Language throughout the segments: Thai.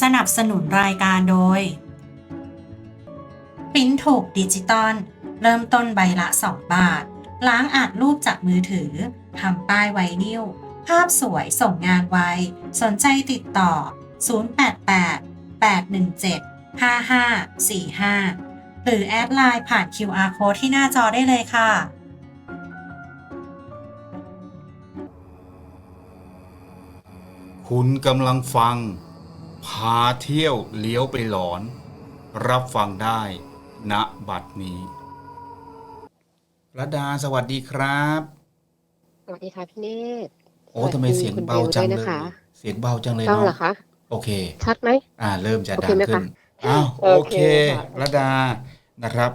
สนับสนุนรายการโดยปิ้นถูกดิจิตอลเริ่มต้นใบละ 2 บาท ล้างอัดรูปจากมือถือทำป้ายไวนิลภาพสวยส่งงานไว สนใจติดต่อ 088 817 5545 หรือแอดไลน์ผ่าน QR code ที่หน้าจอได้เลยค่ะ คุณกำลังฟัง พาเที่ยวเลี้ยวไปหลอน รับฟังได้ณบัดนี้ระดาสวัสดีครับ สวัสดีค่ะพี่เนตรโอ้สวัสดีทำไมเสียงเบาจังคุณเบลด้วยเลนะยคะเสียงเบาจังเลยต้องเนาะเหรอคะโอเค ชัดไหมอ่า เริ่มจะโอดัเคงไหมขึ้คะนอ้าวโอโอเคเคค่ะระดานะครับ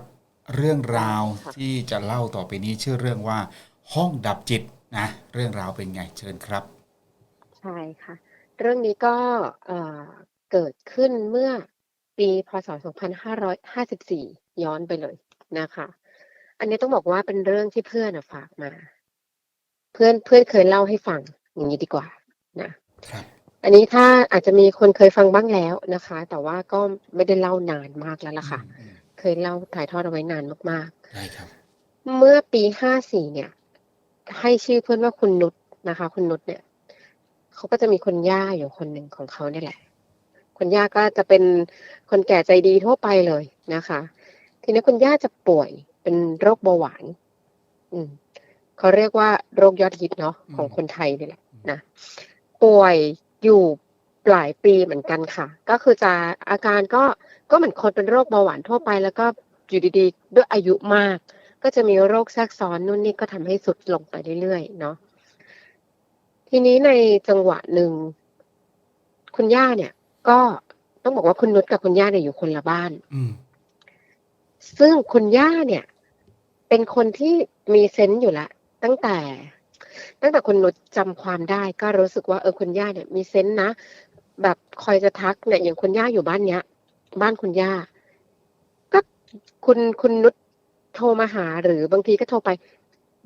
เรื่องราวค่ะที่จะเล่าต่อไปนี้ชื่อเรื่องว่า ห้องดับจิตนะเรื่องราวเป็นไงเชิญครับ ใช่ค่ะ เรื่องนี้ก็เอ่อเกิดขึ้นเมื่อปีพศ 2554 ย้อนไปเลยนะคะ อันนี้ต้องบอกว่าเป็นเรื่องที่เพื่อนอะฝากมา เพื่อนเพื่อนเคยเล่าให้ฟังอย่างนี้ดีกว่านะครับอันนี้ถ้าอาจจะมีคนเคยฟังบ้างแล้วนะคะ แต่ว่าก็ไม่ได้เล่านานมากแล้วล่ะค่ะอืมเคยเล่าถ่ายทอดเอาไว้นานมากๆได้ครับ เมื่อปีห้าสี่เนี่ย ให้ชื่อเพื่อนว่าคุณนุชนะคะ คุณนุชเนี่ย เขาก็จะมีคนย่าอยู่คนหนึ่งของเขาเนี่ยแหละคุณย่าก็จะเป็นคนแก่ใจดีทั่วไปเลยนะคะ ทีนี้คุณย่าจะป่วยเป็นโรคเบาหวาน อืมเขาเรียกว่าโรคยอดฮิตเนาะอืมของคนไทยนี่แหละนะป่วยอยู่หลายปีเหมือนกันค่ะ ก็คือจะอาการก็ก็เหมือนคนเป็นโรคเบาหวานทั่วไป แล้วก็อยู่ดีๆ ด้วยอายุมาก ก็จะมีโรคแทรกซ้อนนู่นนี่ก็ทำให้สุดลงไปเรื่อยๆเนาะ ทีนี้ในจังหวะหนึ่ง คุณย่าเนี่ย ก็ต้องบอกว่าคุณนุชกับคุณย่าเนี่ยอยู่คนละบ้านอืมซึ่งคุณย่าเนี่ย เป็นคนที่มีเซนส์อยู่แล้วตั้งแต่ ตั้งแต่คุณนุชจำความได้ ก็รู้สึกว่าเออคุณย่าเนี่ย มีเซนส์นะแบบคอยจะทักเนี่ยอย่างคุณย่าอยู่บ้านเนี้ย บ้านคุณย่า ก็คุณคุณนุชโทรมาหาหรือบางทีก็โทรไป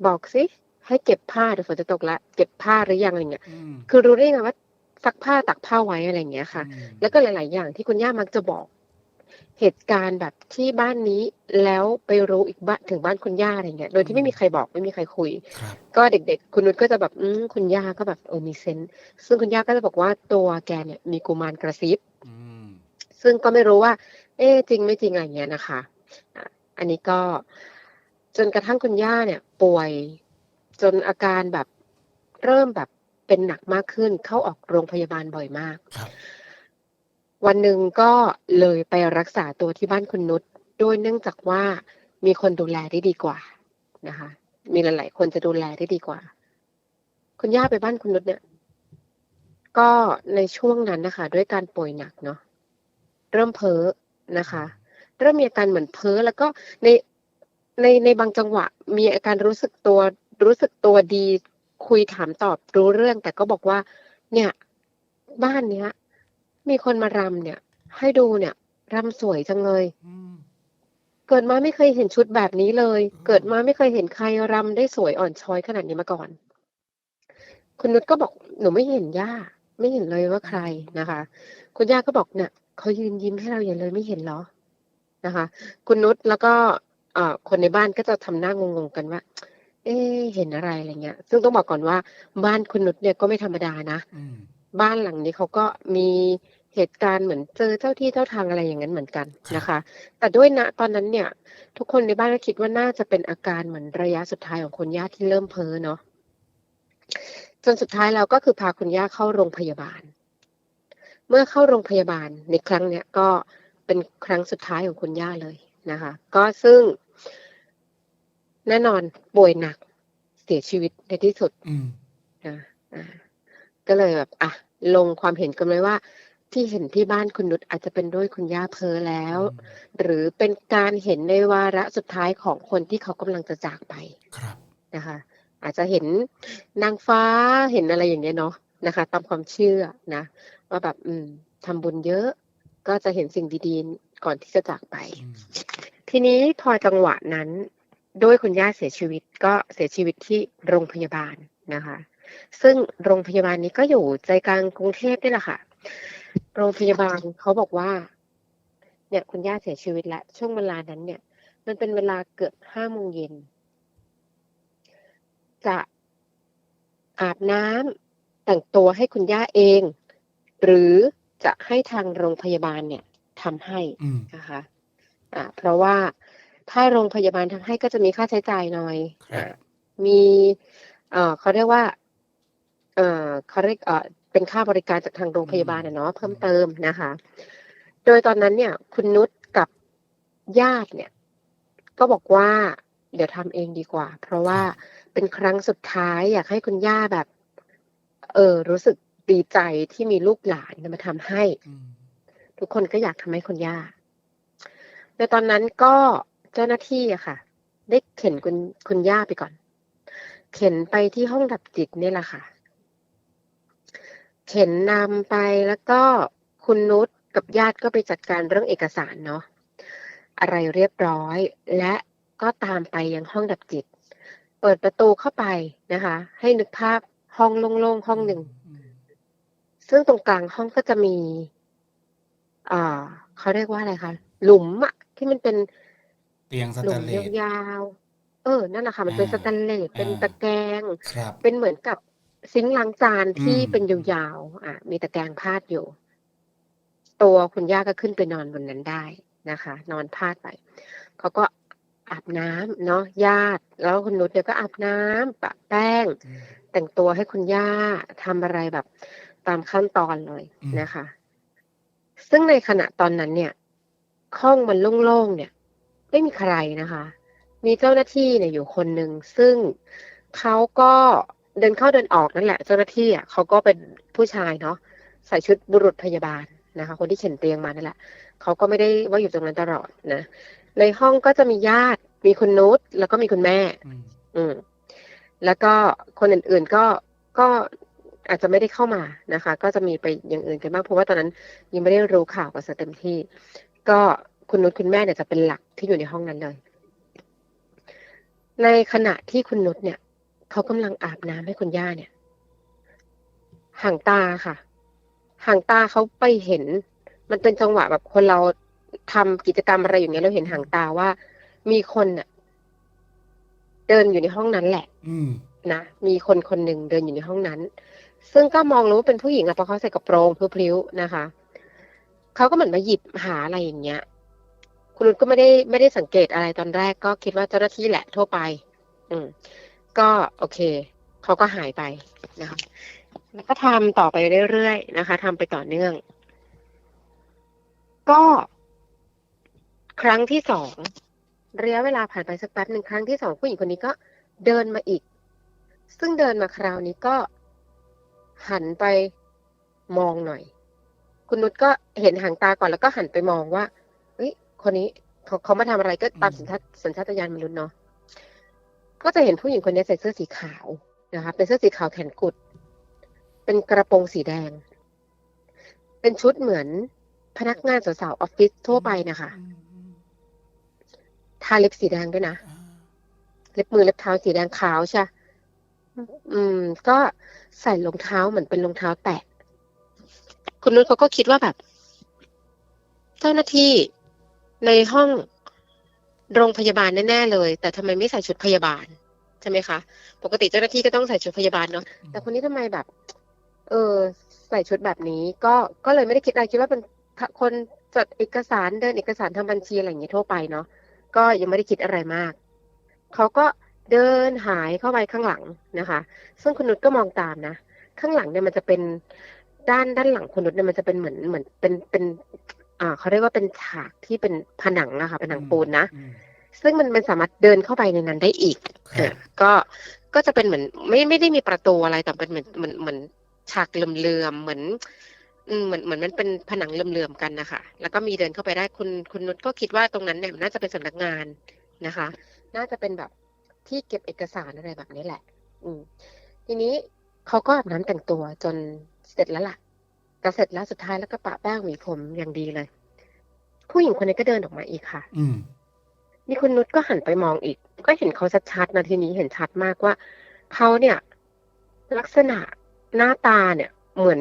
บอกสิ ให้เก็บผ้าเดี๋ยวฝนจะตกละเก็บผ้าหรือยังอะไรเงี้ยอืมคือรู้ได้ไงว่าซักผ้าตักผ้าไว้อะไรอย่างเงี้ยค่ะอืมแล้วก็หลาย ๆ อย่างที่คุณย่ามักจะบอก เหตุการณ์แบบที่บ้านนี้แล้วไปรู้อีกบ้านถึงบ้านคุณย่าอะไรเงี้ย โดยที่ไม่มีใครบอกไม่มีใครคุยครับก็เด็ก ๆ คุณนุชก็จะแบบอืมคุณย่าก็แบบเออมีเซนส์ซึ่งคุณย่าก็จะบอกว่าตัวแกเนี่ยมีกุมารกระซิบอืมซึ่งก็ไม่รู้ว่า เอ๊ะจริงไม่จริงอะไรเงี้ยนะคะอะอันนี้ก็จนกระทั่งคุณย่าเนี่ย ป่วย จนอาการแบบเริ่มแบบเป็นหนักมากขึ้น เข้าออกโรงพยาบาลบ่อยมากครับวันหนึ่งก็เลยไปรักษาตัวที่บ้านคุณนุชด้วยเนื่องจากว่ามีคนดูแลได้ดีกว่านะคะ มีหลาย ๆ คนจะดูแลได้ดีกว่า คุณย่าไปบ้านคุณนุชเนี่ย ก็ในช่วงนั้นนะคะ ด้วยการป่วยหนักเนาะเริ่มเพ้อนะคะ เริ่มมีอาการเหมือนเพ้อแล้วก็ในในในบางจังหวะ มีอาการรู้สึกตัว รู้สึกตัวดีคุยถามตอบรู้เรื่อง แต่ก็บอกว่า เนี่ย บ้านเนี้ย มีคนมารำเนี่ย ให้ดูเนี่ยรำสวยจังเลยอืมเกิดมาไม่เคยเห็นชุดแบบนี้เลยอืมเกิดมาไม่เคยเห็นใครรำได้สวยอ่อนช้อยขนาดนี้มาก่อน คุณนุชก็บอกหนูไม่เห็นย่าไม่เห็นเลยว่าใครนะคะ คุณย่าก็บอกเนี่ยเขายืนยิ้มให้เราอย่างเลยไม่เห็นเหรอนะคะ คุณนุชแล้วก็เอ่อคนในบ้านก็จะทำหน้างงๆกันว่า เอ๊ะเห็นอะไรอะไรเงี้ย ซึ่งต้องบอกก่อนว่าบ้านคุณนุชเนี่ยก็ไม่ธรรมดานะ อืม บ้านหลังนี้เขาก็มีเหตุการณ์เหมือนเจอเจ้าที่เจ้าทางอะไรอย่างนั้นเหมือนกันนะคะ แต่ด้วยณตอนนั้นเนี่ย ทุกคนในบ้านก็คิดว่าน่าจะเป็นอาการเหมือนระยะสุดท้ายของคุณย่าที่เริ่มเพ้อเนาะจนสุดท้ายเราก็คือพาคุณย่าเข้าโรงพยาบาล เมื่อเข้าโรงพยาบาลในครั้งเนี้ยก็เป็นครั้งสุดท้ายของคุณย่าเลยนะคะ ก็ซึ่ง แน่นอนป่วยหนักเสียชีวิตในที่สุดอืมนะอ่าก็เลยแบบอะลงความเห็นกันเลยว่า ที่เห็นที่บ้านคุณนุชอาจจะเป็นด้วยคุณย่าเพอแล้ว หรือเป็นการเห็นในวาระสุดท้ายของคนที่เขากำลังจะจากไปครับนะคะ อาจจะเห็นนางฟ้าเห็นอะไรอย่างเงี้ยเนาะนะคะ ตามความเชื่อนะว่าแบบอืมทำบุญเยอะก็จะเห็นสิ่งดีๆ ก่อนที่จะจากไปอืมทีนี้พอจังหวะนั้น ด้วยคุณย่าเสียชีวิตก็เสียชีวิตที่โรงพยาบาลนะคะ ซึ่งโรงพยาบาลนี้ก็อยู่ใจกลางกรุงเทพนี่แหละค่ะ โรงพยาบาลเขาบอกว่า เนี่ยคุณย่าเสียชีวิตแล้วช่วงเวลานั้นเนี่ย มันเป็นเวลาเกือบห้าโมงเย็น จะอาบน้ำแต่งตัวให้คุณย่าเอง หรือจะให้ทางโรงพยาบาลเนี่ยทำให้อืมนะคะอ่าเพราะว่า ถ้าโรงพยาบาลทำให้ก็จะมีค่าใช้จ่ายหน่อยครับอ่ามีเอ่อเขาเรียกว่า เอ่อเขาเรียกเอ่อเป็นค่าบริการจากทางโรงพยาบาลนะเนาะเพิ่มเติมนะคะ โดยตอนนั้นเนี่ย คุณนุชกับญาติเนี่ย ก็บอกว่า เดี๋ยวทำเองดีกว่า เพราะว่าเป็นครั้งสุดท้ายอยากให้คุณย่าแบบ เออ รู้สึกดีใจที่มีลูกหลานมาทำให้อืมทุกคนก็อยากทำให้คุณย่าในตอนนั้นก็ เจ้าหน้าที่อะค่ะ ได้เข็นคุณคุณย่าไปก่อน เข็นไปที่ห้องดับจิตนี่แหละค่ะ เข็นนำไปแล้วก็คุณนุชกับญาติก็ไปจัดการเรื่องเอกสารเนาะอะไรเรียบร้อย และก็ตามไปยังห้องดับจิต เปิดประตูเข้าไปนะคะ ให้นึกภาพห้องโล่งๆห้องหนึ่ง ซึ่งตรงกลางห้องก็จะมี อ่าเขาเรียกว่าอะไรคะหลุมอะที่มันเป็น เตียงสหลุแตมนเลสยาวๆ เออ นั่นแหละค่ะ มันเป็นอ่าสแตนเลส เป็นอ่า ตะแกรงครับ เป็นเหมือนกับซิงค์ล้างจานที่อืมเป็นยาวๆ อะ มีตะแกรงพาดอยู่ ตัวคุณย่าก็ขึ้นไปนอนบนนั้นได้นะคะ นอนพาดไป เขาก็อาบน้ำเนาะ ญาติ แล้วคุณนุชเนี่ยก็อาบน้ำปะแป้ง อืม แต่งตัวให้คุณย่าทำอะไรแบบตามขั้นตอนเลยอืม นะคะ ซึ่งในขณะตอนนั้นเนี่ยห้องมันโล่งๆเนี่ย ไม่มีใครนะคะ มีเจ้าหน้าที่เนี่ยอยู่คนหนึ่งซึ่งเขาก็เดินเข้าเดินออกนั่นแหละ เจ้าหน้าที่อะเขาก็เป็นผู้ชายเนาะใส่ชุดบุรุษพยาบาลนะคะ คนที่เข็นเตียงมานั่นแหละเขาก็ไม่ได้ว่าอยู่ตรงนั้นตลอดนะ ในห้องก็จะมีญาติมีคุณนุชแล้วก็มีคุณแม่ อืมอืมแล้วก็คนอื่นๆก็ก็อาจจะไม่ได้เข้ามานะคะ ก็จะมีไปอย่างอื่นกันบ้างเพราะว่าตอนนั้นยังไม่ได้รู้ข่าวกันซะเต็มที่ ก็คุณนุชคุณแม่เนี่ยจะเป็นหลัก ที่อยู่ในห้องนั้นเลย ในขณะที่คุณนุชเนี่ย เขากำลังอาบน้ำให้คุณย่าเนี่ย ห่างตาค่ะ ห่างตาเขาไปเห็น มันเป็นจังหวะแบบคนเราทำกิจกรรมอะไรอย่างเงี้ยเราเห็นห่างตาว่า มีคนน่ะ เดินอยู่ในห้องนั้นแหละ อืมนะมีคนคนหนึ่งเดินอยู่ในห้องนั้น ซึ่งก็มองรู้ว่าเป็นผู้หญิงอะเพราะเขาใส่กระโปรงพลิ้วๆนะคะเขาก็เหมือนมาหยิบหาอะไรอย่างเงี้ย คุณนุชก็ไม่ได้ไม่ได้สังเกตอะไรตอนแรกก็คิดว่าเจ้าหน้าที่แหละทั่วไป อืม ก็โอเคเขาก็หายไปนะคะแล้วก็ทำต่อไปเรื่อยๆนะคะทำไปต่อเนื่อง ก็ ครั้งที่สองระยะเวลาผ่านไปสักแป๊บหนึ่งครั้งที่สองผู้หญิงคนนี้ก็เดินมาอีก ซึ่งเดินมาคราวนี้ก็หันไปมองหน่อย คุณนุชก็เห็นหางตาก่อนแล้วก็หันไปมองว่า คนนี้เขาเขามาทำอะไรก็ตามอืมสัญชาตสัญชาตญาณมนุษย์เนาะก็จะเห็นผู้หญิงคนนี้ใส่เสื้อสีขาวนะคะ เป็นเสื้อสีขาวแขนกุด เป็นกระโปรงสีแดง เป็นชุดเหมือนพนักงานสาวๆออฟฟิศทั่วไปนะคะอืมอืมทาเล็บสีแดงด้วยนะอ่าเล็บมือเล็บเท้าสีแดงขาวใช่อืม ก็ใส่รองเท้าเหมือนเป็นรองเท้าแตะ คุณนุชเขาก็คิดว่าแบบ เจ้าหน้าที่ ในห้องโรงพยาบาลแน่ๆเลย แต่ทำไมไม่ใส่ชุดพยาบาลใช่ไหมคะ ปกติเจ้าหน้าที่ก็ต้องใส่ชุดพยาบาลเนาะแต่คนนี้ทำไมแบบ เออ ใส่ชุดแบบนี้ ก็ก็เลยไม่ได้คิดอะไรคิดว่าเป็นคนจดเอกสารเดินเอกสารทำบัญชีอะไรอย่างเงี้ยทั่วไปเนาะก็ยังไม่ได้คิดอะไรมากเขาก็เดินหายเข้าไปข้างหลังนะคะ ซึ่งคุณนุชก็มองตามนะ ข้างหลังเนี่ยมันจะเป็นด้านด้านหลังคุณนุชเนี่ยมันจะเป็นเหมือนเหมือนเป็นเป็น อ่าเขาเรียกว่าเป็นฉากที่เป็นผนังอะค่ะผนังปูนนะอืมซึ่งมันมันสามารถเดินเข้าไปในนั้นได้อีกครับก็ก็จะเป็นเหมือนไม่ไม่ได้มีประตูอะไรแต่เป็นเหมือนเหมือนเหมือนฉากเหลื่อมๆเหมือนอืมเหมือนเหมือนมันเป็นผนังเหลื่อมๆกันนะคะแล้วก็มีเดินเข้าไปได้คุณคุณนุชก็คิดว่าตรงนั้นเนี่ยน่าจะเป็นสำนักงานนะคะ น่าจะเป็นแบบที่เก็บเอกสารอะไรแบบนี้แหละ อืมทีนี้เขาก็อาบน้ำแต่งตัวจนเสร็จแล้วล่ะ แต่เสร็จแล้วสุดท้ายแล้วก็ปะแป้งหวีผมอย่างดีเลย ผู้หญิงคนนี้ก็เดินออกมาอีกค่ะ อืมนี่คุณนุชก็หันไปมองอีก ก็เห็นเขาชัดๆนะทีนี้เห็นชัดมากว่าเขาเนี่ย ลักษณะหน้าตาเนี่ย เหมือน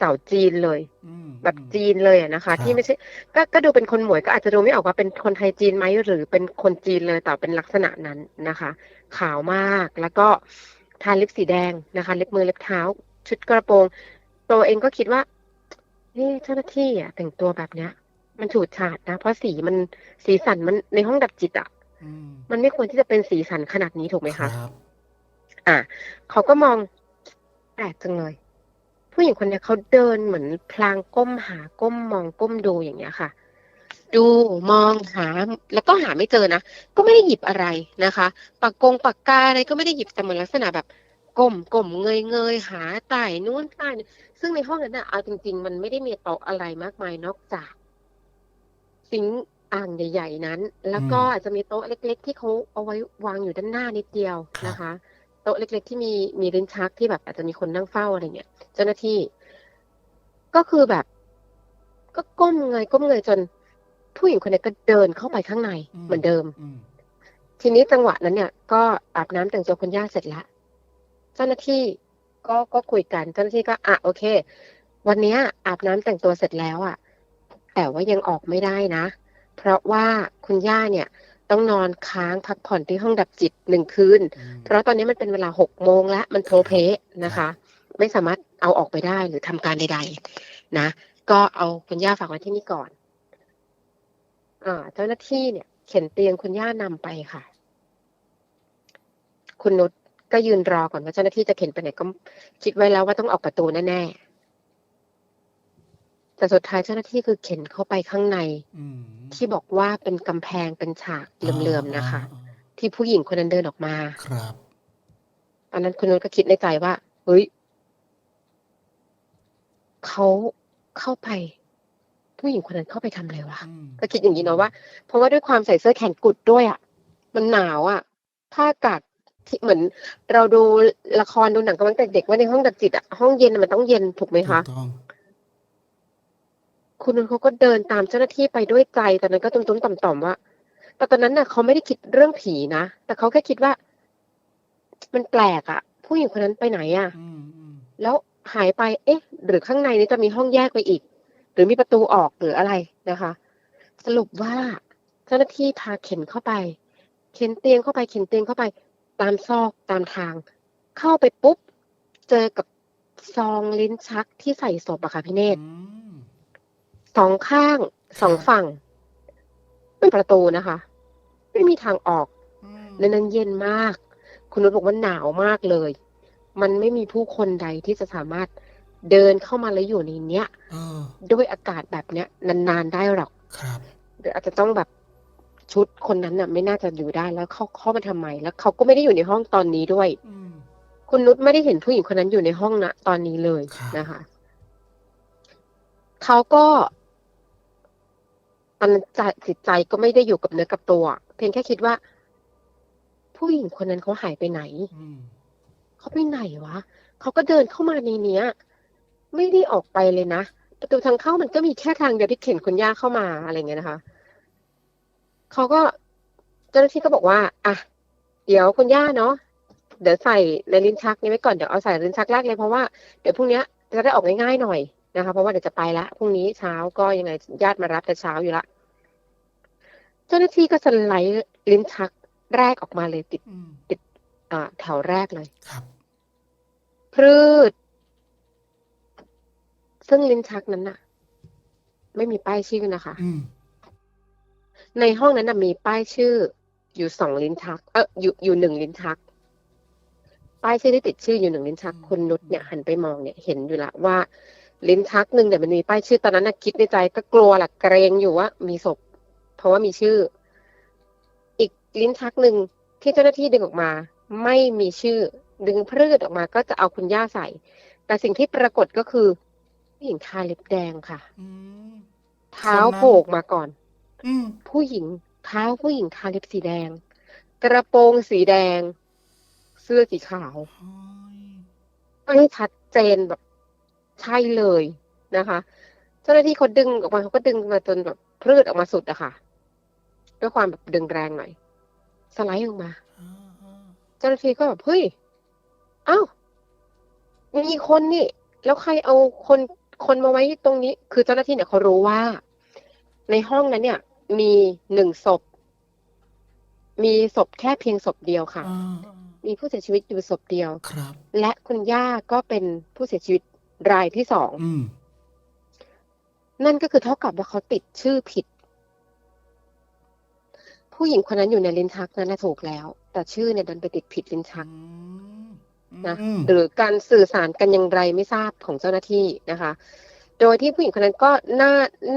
สาวจีนเลยอืมแบบจีนเลยอะนะคะครับที่ไม่ใช่ก็ก็ดูเป็นคนหมวยก็อาจจะดูไม่ออกว่าเป็นคนไทยจีนไหมหรือเป็นคนจีนเลยแต่เป็นลักษณะนั้นนะคะ ขาวมากแล้วก็ทาลิปสีแดงนะคะเล็บมือเล็บเท้า ชุดกระโปรง ตัวเองก็คิดว่านี่เจ้าหน้าที่อะแต่งตัวแบบเนี้ย มันฉูดฉาดนะ เพราะสีมันสีสันมันในห้องดับจิตอะอืมมันไม่ควรที่จะเป็นสีสันขนาดนี้ถูกไหมครัคะบอะเขาก็มองแปลกจังเลย ผู้หญิงคนเนี้ยเขาเดินเหมือนพลางก้มหาก้มมองก้มดูอย่างเงี้ยค่ะ ดูมองหา แล้วก็หาไม่เจอนะ ก็ไม่ได้หยิบอะไรนะคะปากกงปากกาอะไรก็ไม่ได้หยิบแต่เหมือนลักษณะแบบ ก้มก้มเงยเงยหาใต้นู้นใต้นี่ซึ่งในห้องนั้นน่ะเอาจริง ๆ มันไม่ได้มีโต๊ะอะไรมากมายนอกจากซิงค์อ่างใหญ่ ๆ นั้น แล้วก็อืมอาจจะมีโต๊ะเล็ก ๆ ที่เขาเอาไว้วางอยู่ด้านหน้านิดเดียวครับนะคะ โต๊ะเล็ก ๆ ที่มีมีลิ้นชักที่แบบอาจจะมีคนนั่งเฝ้าอะไรเงี้ย เจ้าหน้าที่ ก็คือแบบ ก็ก้มเงยก้มเงยจน ผู้หญิงคนนี้ก็เดินเข้าไปข้างในเหมือนเดิมอืมทีนี้จังหวะนั้นเนี่ย ก็อาบน้ำแต่งตัวคุณย่าเสร็จแล้วเจ้าหน้าที่ก็ก็คุยกันเจ้าหน้าที่ก็อะโอเค วันเนี้ยอาบน้ำแต่งตัวเสร็จแล้วอะ แต่ว่ายังออกไม่ได้นะ เพราะว่าคุณย่าเนี่ย ต้องนอนค้างพักผ่อนที่ห้องดับจิตหนึ่งคืนอืมเพราะตอนนี้มันเป็นเวลาหกโมงแล้วมันโพลเพลนะคะ ไม่สามารถเอาออกไปได้หรือทำการใด ๆ นะ ก็เอาคุณย่าฝากไว้ที่นี่ก่อนอ่าเจ้าหน้าที่เนี่ย เข็นเตียงคุณย่านำไปค่ะ คุณนุช ก็ยืนรอก่อนว่าเจ้าหน้าที่จะเข็นไปไหนก็คิดไว้แล้วว่าต้องออกประตูแน่ๆแต่สุดท้ายเจ้าหน้าที่คือเข็นเข้าไปข้างในอืมที่บอกว่าเป็นกำแพงเป็นฉากเหลื่อมๆนะคะอ่าที่ผู้หญิงคนนั้นเดินออกมาครับตอนนั้นคุณนุชก็คิดในใจว่าเฮ้ยเขาเข้าไป ผู้หญิงคนนั้นเข้าไปทำอะไรวะอืมก็คิดอย่างนี้เนาะว่าเพราะว่าด้วยความใส่เสื้อแขนกุดด้วยอะ มันหนาวอะถ้าอากาศ ที่เหมือนเราดูละครดูหนังกันตั้งแต่เด็กว่าในห้องดับจิตอะห้องเย็นน่ะมันต้องเย็นถูกไหมถูคะ กต้อง คุณนุชเขาก็เดินตามเจ้าหน้าที่ไปด้วยใจตอนนั้นก็ตุ้มๆต่อมๆว่าแต่ตอนนั้นน่ะเขาไม่ได้คิดเรื่องผีนะแต่เขาแค่คิดว่า มันแปลกอะผู้หญิงคนนั้นไปไหนอะอืมอืมแล้วหายไป เอ๊ะ หรือข้างในนี้จะมีห้องแยกไปอีก หรือมีประตูออกหรืออะไรนะคะ สรุปว่าเจ้าหน้าที่พาเข็นเข้าไป เข็นเตียงเข้าไปเข็นเตียงเข้าไป ตามซอกตามทาง เข้าไปปุ๊บ เจอกับซองลิ้นชักที่ใส่ศพอะค่ะพี่เนตรอืมสองข้างสองฝั่ง เป็นประตูนะคะ ไม่มีทางออกอืมในนั้นเย็นมาก คุณนุชบอกว่าหนาวมากเลย มันไม่มีผู้คนใดที่จะสามารถเดินเข้ามาแล้วอยู่ในเนี้ยเออด้วยอากาศแบบเนี้ยนานๆได้หรอก ครับหรืออาจจะต้องแบบ ชุดคนนั้นน่ะ ไม่น่าจะอยู่ได้แล้วเขาเข้ามาทำไม แล้วเขาก็ไม่ได้อยู่ในห้องตอนนี้ด้วยอืมคุณนุชไม่ได้เห็นผู้หญิงคนนั้นอยู่ในห้องนะตอนนี้เลยครับนะคะเขาก็ตอนนั้นใจจิตใจก็ไม่ได้อยู่กับเนื้อกับตัว เพียงแค่คิดว่า ผู้หญิงคนนั้นเขาหายไปไหนอืมเขาไปไหนวะเขาก็เดินเข้ามาในเนี้ย ไม่ได้ออกไปเลยนะประตูทางเข้ามันก็มีแค่ทางเดียวที่เข็นคุณย่าเข้ามาอะไรเงี้ยนะคะ เขาก็เจ้าหน้าที่ก็บอกว่า อะ เดี๋ยวคุณย่าเนาะเดี๋ยวใส่ในลิ้นชักนี้ไว้ก่อน เดี๋ยวเอาใส่ลิ้นชักแรกเลยเพราะว่าเดี๋ยวพรุ่งเนี้ยจะได้ออกง่ายๆหน่อยนะคะ เพราะว่าเดี๋ยวจะไปละพรุ่งนี้เช้าก็ยังไงญาติมารับแต่เช้าอยู่ละ เจ้าหน้าที่ก็สไลด์ลิ้นชักแรกออกมาเลยติดอืมอ่า แถวแรกเลยครับพืชซึ่งลิ้นชักนั้นน่ะ ไม่มีป้ายชื่อนะคะ อืม ในห้องนั้นน่ะมีป้ายชื่อ อยู่สองลิ้นชัก เอออยู่อยู่หนึ่งลิ้นชัก ป้ายชื่อที่ติดชื่ออยู่หนึ่งลิ้นชักคุณนุชเนี่ยหันไปมองเนี่ยเห็นอยู่ละว่า ลิ้นชักหนึ่งเนี่ยมันมีป้ายชื่อตอนนั้นน่ะคิดในใจก็กลัวแหละเกรงอยู่ว่ามีศพ เพราะว่ามีชื่อ อีกลิ้นชักหนึ่งที่เจ้าหน้าที่ดึงออกมา ไม่มีชื่อ ดึงพืชออกมาก็จะเอาคุณย่าใส่ แต่สิ่งที่ปรากฏก็คือผู้หญิงทาเล็บแดงค่ะอืมเท้าคนนั้นโผล่ออกมาก่อนอืม ผู้หญิงเท้าผู้หญิงทาเล็บสีแดง กระโปรงสีแดง เสื้อสีขาวเฮ้ยไม่ชัดเจนแบบใช่เลยนะคะ เจ้าหน้าที่เขาดึงออกมาเขาก็ดึงมาจนแบบพืชออกมาสุดอะค่ะด้วยความแบบดึงแรงหน่อย สไลด์ออกมาอ่าอ่าเจ้าหน้าที่ก็แบบเฮ้ยเอ้ามีคนนี่ แล้วใครเอาคนคนมาไว้ตรงนี้ คือเจ้าหน้าที่เนี่ยเขารู้ว่า ในห้องนั้นเนี่ย มีหนึ่งศพ มีศพแค่เพียงศพเดียวค่ะอ่ามีผู้เสียชีวิตอยู่ศพเดียวครับ และคุณย่าก็เป็นผู้เสียชีวิตรายที่สองอืมนั่นก็คือเท่ากับว่าเขาติดชื่อผิด ผู้หญิงคนนั้นอยู่ในลิ้นชักนั้นนะถูกแล้ว แต่ชื่อเนี่ยดันไปติดผิดลิ้นชักนะอืมหรือการสื่อสารกันอย่างไรไม่ทราบของเจ้าหน้าที่นะคะ โดยที่ผู้หญิงคนนั้นก็น่า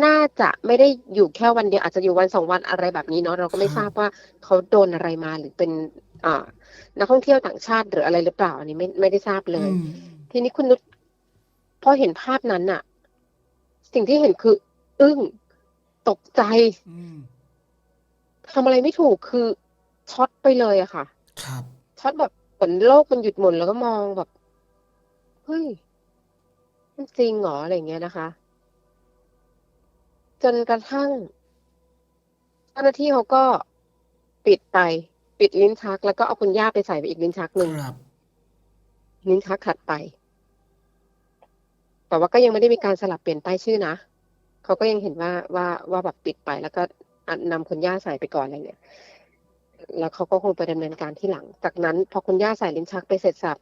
น่าจะไม่ได้อยู่แค่วันเดียวอาจจะอยู่วันสองวันอะไรแบบนี้เนาะเราก็ไม่ทราบว่าเขาโดนอะไรมาหรือเป็นอ่านักท่องเที่ยวต่างชาติหรืออะไรหรือเปล่าอันนี้ไม่ไม่ได้ทราบเลยอืมทีนี้คุณนุชพอเห็นภาพนั้นน่ะสิ่งที่เห็นคือ อึ้งตกใจอืมทำอะไรไม่ถูกคือช็อตไปเลยอะค่ะ ครับช็อตแบบเหมือนโลกมันหยุดหมุนแล้วก็มองแบบเฮ้ย มันจริงเหรอ อะไรอย่างเงี้ยนะคะ จนกระทั่งเจ้าหน้าที่เขาก็ปิดไป ปิดลิ้นชัก แล้วก็เอาคุณย่าไปใส่ไปอีกลิ้นชักหนึ่งครับ ลิ้นชักถัดไป แต่ว่าก็ยังไม่ได้มีการสลับเปลี่ยนป้ายชื่อนะเขาก็ยังเห็นว่าว่าว่าแบบปิดไป แล้วก็อัดนำคุณย่าใส่ไปก่อนอะไรเนี่ย แล้วเขาก็คงไปดำเนินการที่หลัง จากนั้น พอคุณย่าใส่ลิ้นชักไปเสร็จสับ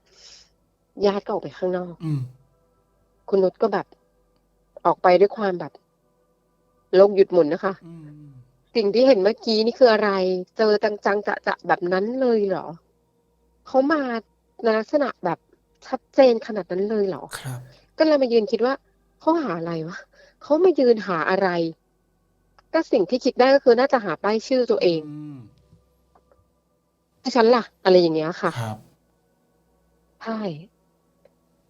ญาติก็ออกไปข้างนอก อืม คุณนุชก็แบบ ออกไปด้วยความแบบโลกหยุดหมุนนะคะอืมสิ่งที่เห็นเมื่อกี้นี่คืออะไร เจอจังๆจะจะๆแบบนั้นเลยเหรอ เขามาในลักษณะแบบชัดเจนขนาดนั้นเลยเหรอครับ ก็เลยมายืนคิดว่าเขาหาอะไรวะเขามายืนหาอะไร ก็สิ่งที่คิดได้ก็คือน่าจะหาป้ายชื่อตัวเองอืมฉันล่ะ อะไรอย่างเงี้ยค่ะ ครับ ใช่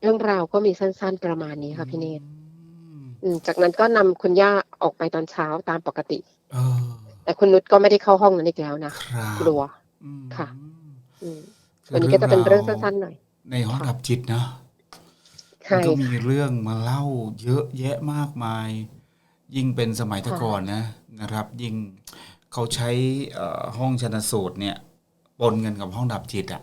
เรื่องราวก็มีสั้นๆประมาณนี้ค่ะพี่เนตรอืมอืมจากนั้นก็นำคุณย่าออกไปตอนเช้าตามปกติ เออแต่คุณนุชก็ไม่ได้เข้าห้องนั้นอีกแล้วนะ ครับกลัว อืมค่ะ อืมคือวันนี้ก็จะเป็นเรื่องสั้นๆหน่อย ในห้องดับจิตนะ ใช่มันก็มีค่ะเรื่องมาเล่าเยอะแยะมากมาย ยิ่งเป็นสมัยแตะค่ะก่อนนะนะครับ ยิ่งเขาใช้เอ่อห้องชนสูตรเนี่ยปนกันกับห้องดับจิตอะ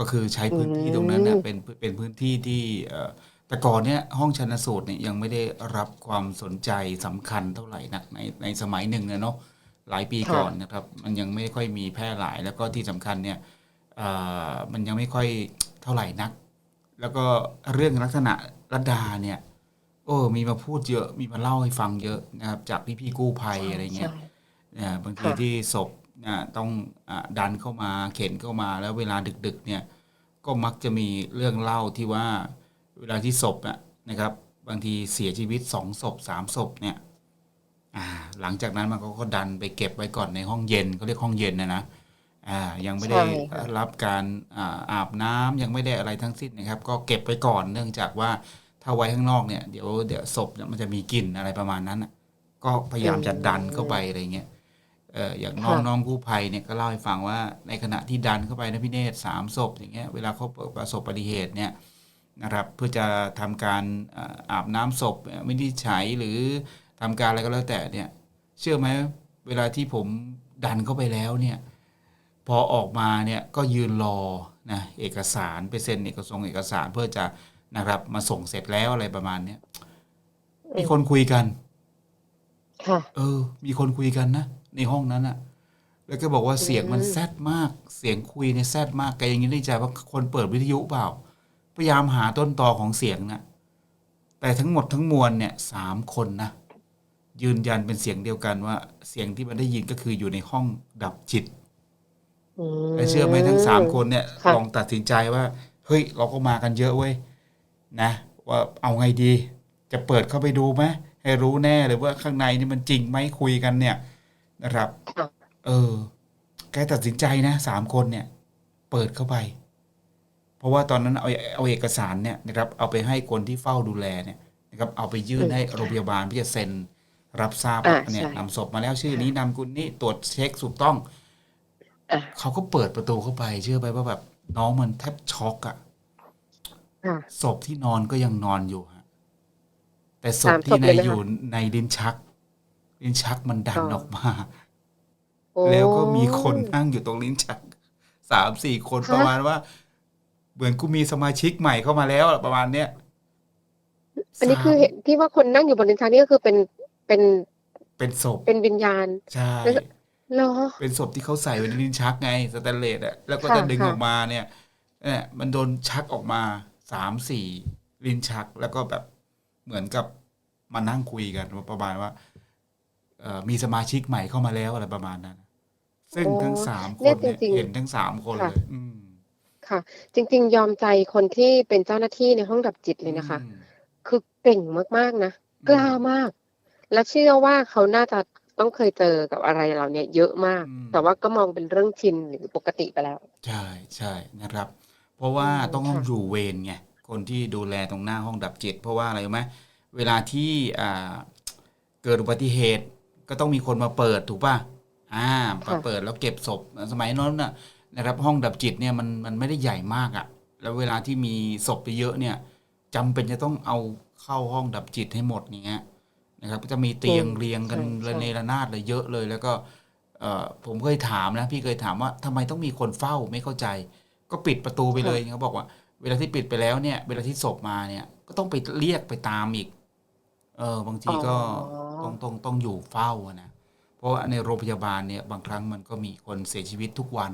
ก็คือใช้พื้นที่ตรงนั้นเนี่ยเป็นเป็นพื้นที่ที่เอ่อแต่ก่อนเนี่ยห้องชนสูตรเนี่ยยังไม่ได้รับความสนใจสำคัญเท่าไหร่นักในในสมัยหนึ่งนะเนาะหลายปีก่อนนะครับ มันยังไม่ค่อยมีแพร่หลายแล้วก็ที่สำคัญเนี่ยเอ่อมันยังไม่ค่อยเท่าไหร่นัก แล้วก็เรื่องลักษณะรัดดาเนี่ยโอ้มีมาพูดเยอะมีมาเล่าให้ฟังเยอะนะครับจากพี่ๆกู้ภัยอะไรเงี้ยใช่เนี่ยบางทีค่ะที่ศพ อะต้องอะดันเข้ามาเข็นเข้ามาแล้วเวลาดึกๆเนี่ยก็มักจะมีเรื่องเล่าที่ว่าเวลาที่ศพน่ะนะครับ บางทีเสียชีวิตสองศพสามศพเนี่ยอ่าหลังจากนั้นมันก็ก็ดันไปเก็บไว้ก่อนในห้องเย็นเขาเรียกห้องเย็นนะนะอ่ายังไม่ได้ใช่ค่ะรับการอ่าอาบน้ำยังไม่ได้อะไรทั้งสิ้นนะครับ ก็เก็บไว้ก่อนเนื่องจากว่าถ้าไว้ข้างนอกเนี่ยเดี๋ยวเดี๋ยวศพเนี่ยมันจะมีกลิ่นอะไรประมาณนั้นน่ะก็พยายามจะดันเข้าไปอะไรเงี้ยเอออย่างน้องน้องกู้ภัยเนี่ยก็เล่าให้ฟังว่าในขณะที่ดันเข้าไปนะพี่เนตรสามศพอย่างเงี้ยเวลาเขาประสบอุบัติเหตุเนี่ยนะครับเพื่อจะทำการอ่าอาบน้ำศพวินิจฉัยหรือทำการอะไรก็แล้วแต่เนี่ยเชื่อไหมเวลาที่ผมดันเข้าไปแล้วเนี่ยพอออกมาเนี่ยก็ยืนรอนะเอกสารไปเซ็นเอกสงเอกสารเพื่อจะนะครับมาส่งเสร็จแล้วอะไรประมาณเนี้ยมีคนคุยกัน ค่ะ เออ มีคนคุยกันนะ ในห้องนั้นอะแล้วก็บอกว่าเสียงมันอืมแซดมาก เสียงคุยเนี่ยแซดมากแกยังนึกในใจว่าคนเปิดวิทยุเปล่า พยายามหาต้นตอของเสียงนะแต่ทั้งหมดทั้งมวลเนี่ยสามคนนะยืนยันเป็นเสียงเดียวกันว่า เสียงที่มันได้ยินก็คืออยู่ในห้องดับจิตอืมแต่เชื่อไหมทั้งสามคนเนี่ยค่ะลองตัดสินใจว่า เฮ้ย เราก็มากันเยอะเว้ยนะ ว่าเอาไงดี จะเปิดเข้าไปดูไหมให้รู้แน่เลยว่าข้างในนี่มันจริงไหมคุยกันเนี่ย นะครับค่ะเออ แกตัดสินใจนะสามคนเนี่ย เปิดเข้าไป เพราะว่าตอนนั้นเอาเอาเอกสารเนี่ยนะครับ เอาไปให้คนที่เฝ้าดูแลเนี่ยนะครับ เอาไปยื่นอืมให้ค่ะโรงพยาบาลเพื่อจะเซ็นรับทราบอ่าว่าเนี่ยใช่นำศพมาแล้วชื่อนี้นำกุลนี้ตรวจเช็คถูกต้องอะเขาก็เปิดประตูเข้าไป เชื่อไปว่าแบบน้องมันแทบช็อกอะค่ะศพที่นอนก็ยังนอนอยู่ฮะแต่ศพสามศที่พในเลยไหมคะอยู่ในลิ้นชัก ลิ้นชักมันดันอ๋อออกมาโอ้แล้วก็มีคนนั่งอยู่ตรงลิ้นชักสามสี่คนฮะประมาณว่า เหมือนกูมีสมาชิกใหม่เข้ามาแล้วอะประมาณเนี้ยอันนี้คือสามเห็นที่ว่าคนนั่งอยู่บนลิ้นชักนี่ก็คือเป็นเป็นเป็นศพเป็นวิญญาณใช่แล้วเหรอเป็นศพที่เขาใส่ไว้ในลิ้นชักไงสแตนเลสอะแล้วก็ค่ะจะดึงค่ะออกมาเนี่ยเนี่ยมันโดนชักออกมาสามสี่ลิ้นชักแล้วก็แบบเหมือนกับมานั่งคุยกันประมาณว่าเอ่อ มีสมาชิกใหม่เข้ามาแล้วอะไรประมาณนั้น ซึ่งทั้งสามคนเนี่ยเนี่ยจริงๆเห็นทั้งสามคนค่ะเลยอืมค่ะ จริง ๆ ยอมใจคนที่เป็นเจ้าหน้าที่ในห้องดับจิตเลยนะคะอืมคือเก่งมากๆนะกล้ามาก และเชื่อว่าเขาน่าจะต้องเคยเจอกับอะไรเหล่าเนี้ยเยอะมากอืมแต่ว่าก็มองเป็นเรื่องชินหรือปกติไปแล้ว ใช่ใช่นะครับ เพราะว่าอืมต้องค่ะอยู่เวรไงคนที่ดูแลตรงหน้าห้องดับจิต เพราะว่าอะไรรู้ไหมเวลาที่อ่าเกิดอุบัติเหตุ ก็ต้องมีคนมาเปิดถูกป่ะอ่ามาเปิดแล้วเก็บศพสมัยนั้นน่ะนะครับห้องดับจิตเนี่ยมันมันไม่ได้ใหญ่มากอะ่ะ แล้วเวลาที่มีศพเยอะๆเนี่ยจำเป็นจะต้องเอาเข้าห้องดับจิตให้หมดอย่างเงี้ยนะครับ ก็จะมีเตียงอืมเรียงกันใช่ใช่ระเนระนาดเลยเยอะเลย แล้วก็เอ่อผมเคยถามนะ พี่เคยถามว่าทำไมต้องมีคนเฝ้าไม่เข้าใจ ก็ปิดประตูไปเลยเขาบอกว่า เวลาที่ปิดไปแล้วเนี่ย เวลาที่ศพมาเนี่ย ก็ต้องไปเรียกไปตามอีก เออ บางทีก็อ๋อต้องต้องต้องอยู่เฝ้าอะนะ เพราะว่าในโรงพยาบาลเนี่ยบางครั้งมันก็มีคนเสียชีวิตทุกวัน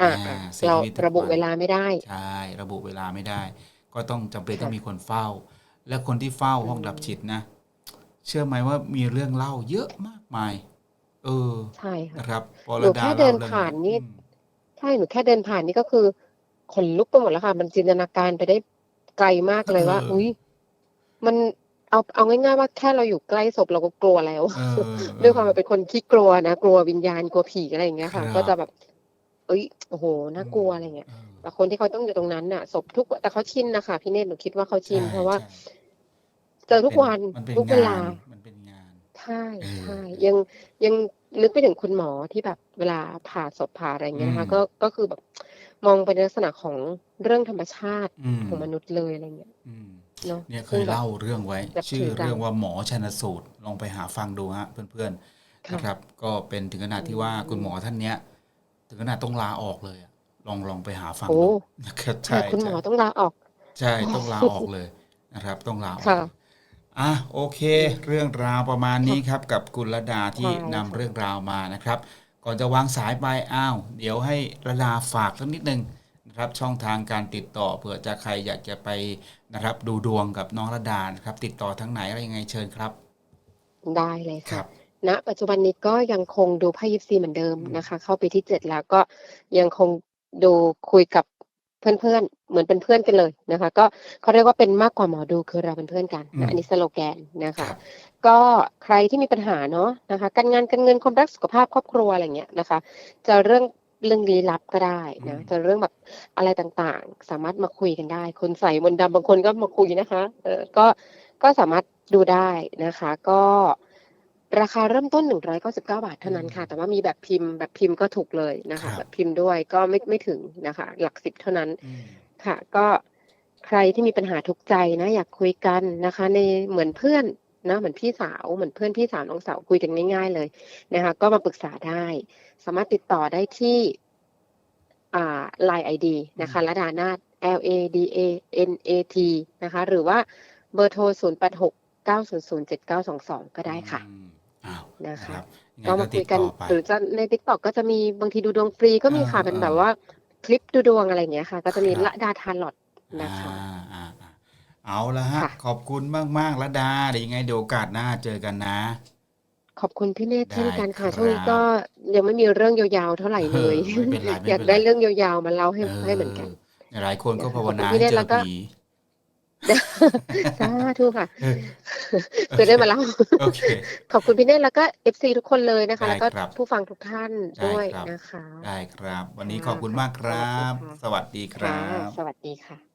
อ่าอ่าอ่าเสียเราชีวิตทุกระบุนเวลาไม่ได้ ใช่ระบุเวลาไม่ได้ ก็ต้องจำเป็นค่ะต้องมีคนเฝ้า และคนที่เฝ้าห้องดับจิตนะ เชื่อไหมว่ามีเรื่องเล่าเยอะมากมาย เออใช่ค่ะ นะครับพอหนูระดาแค่เดินล่รื่องผ่านนี่อืม ใช่หนูแค่เดินผ่านนี่ก็คือขนลุกไปหมดแล้วค่ะ มันจินตนาการไปได้ไกลมากเลยว่าอุ้ยมัน เอาเอาง่ายๆว่าแค่เราอยู่ใกล้ศพเราก็กลัวแล้วเออด้วยความเป็นคนขี้กลัวนะกลัววิญญาณกลัวผีอะไรอย่างเงี้ยค่ะครับก็จะแบบ เอ้ยโอ้โหน่ากลัวอะไรเงี้ยเออแต่คนที่เขาต้องอยู่ตรงนั้นน่ะศพทุกแต่เขาชินนะคะพี่เนตรหนูคิดว่าเขาชินใช่เพราะว่าใช่เจอทุกวันมันเป็นทุกเวลางานมันเป็นงานใช่เออใช่ยังยังนึกไปถึงคุณหมอที่แบบเวลาผ่าศพผ่าอะไรอย่างเงี้ยนะคะอืมก็ก็คือแบบมองไปในลักษณะของเรื่องธรรมชาติอืมของมนุษย์เลยอะไรเงี้ยอืม เนาะเนี่ยเคซึ่งยแบบเล่าเรื่องไว้นับชื่อถือกันเรื่องว่าหมอชันสูตรลองไปหาฟังดูฮะเพื่อนๆค่ะนะครับ ก็เป็นถึงขนาดที่ว่าอืมคุณหมอท่านเนี้ย ถึงขนาดต้องลาออกเลยอะลองลองไปหาฟังโอ้ดูนะครับใช่ใช่คุณหมอใช่ต้องลาออก ใช่ต้องลาออกเลยนะครับ ต้องลาออกค่ะอะโอเค เรื่องราวประมาณนี้ครับ กับคุณระดาที่ใช่นำค่ะเรื่องราวมานะครับ ก่อนจะวางสายไปอ้าว เดี๋ยวให้ระดาฝากสักนิดนึง นะครับช่องทางการติดต่อเผื่อจะใครอยากจะไปนะครับ ดูดวงกับน้องระดานะครับ ติดต่อทางไหนอะไรยังไงเชิญครับ ได้เลยครัค่ะบณปัจจุบันนี้ก็ยังคงดูไพ่ยิปซีเหมือนเดิมอืมนะคะ เข้าปีที่เจ็ดแล้วก็ยังคงดูคุยกับเพื่อนๆ เหมือนเป็นเพื่อนกันเลยนะคะ ก็เขาเรียกว่าเป็นมากกว่าหมอดูคือเราเป็นเพื่อนกันอืมนะอันนี้สโลแกนนะครัคะบก็ใครที่มีปัญหาเนาะนะคะ การงานการเงินความรักสุขภาพครอบครัวอะไรเงี้ยนะคะ จะเรื่อง เรื่องลี้ลับก็ได้นะอืมจะเรื่องแบบอะไรต่างๆ สามารถมาคุยกันได้ คนใส่มนต์ดำบางคนก็มาคุยนะคะเออก็ก็สามารถดูได้นะคะ ก็ราคาเริ่มต้น 199 บาทเท่านั้นค่ะ แต่ว่ามีแบบพิมพ์แบบพิมพ์ก็ถูกเลยนะครัคะบแบบพิมพ์ด้วยก็ไม่ไม่ถึงนะคะ หลักสิบเท่านั้นอืมค่ะ ก็ใครที่มีปัญหาทุกข์ใจนะ อยากคุยกันนะคะ ในเหมือนเพื่อน นะเหมือนพี่สาวเหมือนเพื่อนพี่สาวน้องสาวคุยกันง่าย ๆ เลยนะคะ ก็มาปรึกษาได้ สามารถติดต่อได้ที่อ่า Line ID นะคะอืมระดานาถ L A D A N A T นะคะ หรือว่าเบอร์โทร 0 8 6 9 0 0 7 9 2 2 ก็ได้ค่ะอืมอ้าวนะคะรับยังไงก็มาติคุดยกันต่อไปหรือจะใน t ิ k t o k ก็จะมีบางทีดูดวงฟรีก็มีค่ะอ่าเป็นแบบอ่าว่าคลิปดูดวงอะไรอย่างเงี้ยค่ะ ก็จะมีครับละดาทานหลอดนะคะอ่าอ่าอ่า เอาละฮะ ค่ะ ขอบคุณมากๆระดาเดี๋ยวยังไงเดี๋ยวโอกาสหน้าเจอกันนะ ขอบคุณพี่เนตรเช่นกันค่ะได้ครับช่วงนี้ก็ยังไม่มีเรื่องยาวๆเท่าไหร่เลย เออไม่เป็นไรไม่เป็นไร อยากได้เรื่องยาวๆมาเล่าให้ให้เหมือนกันเออหลายคนก็ภาวนาขอบคุณพี่ให้เนตรเจแล้อวก็ผี สาธุค่ะ เออคือได้มาเล่า โอเค ขอบคุณพี่เนตรแล้วก็เอฟซีทุกคนเลยนะคะ ได้แล้วก็ครับผู้ฟังทุกท่านได้ด้วยครับ นะคะ ได้ครับ วันนี้ค่ะขอบคุณมากครับขอบคุณค่ะสวัสดีครัค่ะบ สวัสดีค่ะ